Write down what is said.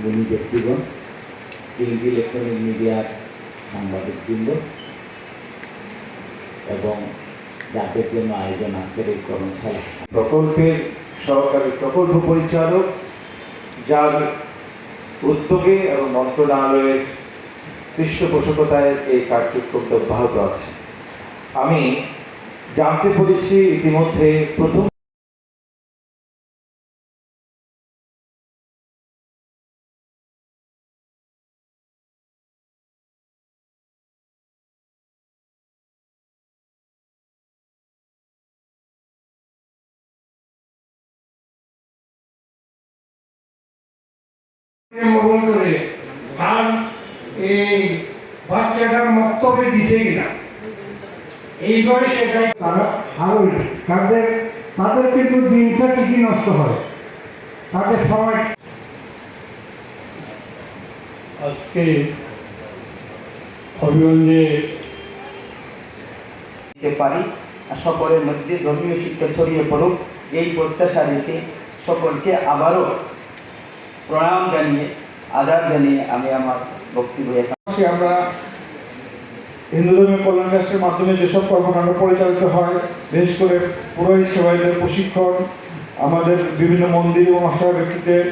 গুণী ব্যক্তিগণ TV electronic মিডিয়ার সাংবাদিকবৃন্দ এবং যাদের জন্য আয়োজন আজকের এই কর্মশালা। প্রকল্পের সহকারী প্রকল্প পরিচালক, যার উদ্যোগে এবং মন্ত্রণালয়ের পৃষ্ঠপোষকতায় এই কার্যক্রমটা অব্যাহত আছে। আমি জানতে পেরেছি ইতিমধ্যে প্রথম তাদের কিন্তু দিনটা ঠিকই নষ্ট হয়। তাদের সময় আজকে দিতে পারি সকলের মধ্যে ধর্মীয় শিক্ষা ছড়িয়ে পড়ুক, এই প্রত্যাশা রেখে সকলকে আবারও প্রণাম জানিয়ে আদার জানিয়ে আমি আমার বক্তব্য আমরা হিন্দু ধর্মের কল্যাণ ট্রাস্টের মাধ্যমে যেসব কর্মকাণ্ড পরিচালিত হয়, বিশেষ করে পুরোহিত সেবাইদের প্রশিক্ষণ, আমাদের বিভিন্ন মন্দির এবং আশা ব্যক্তিদের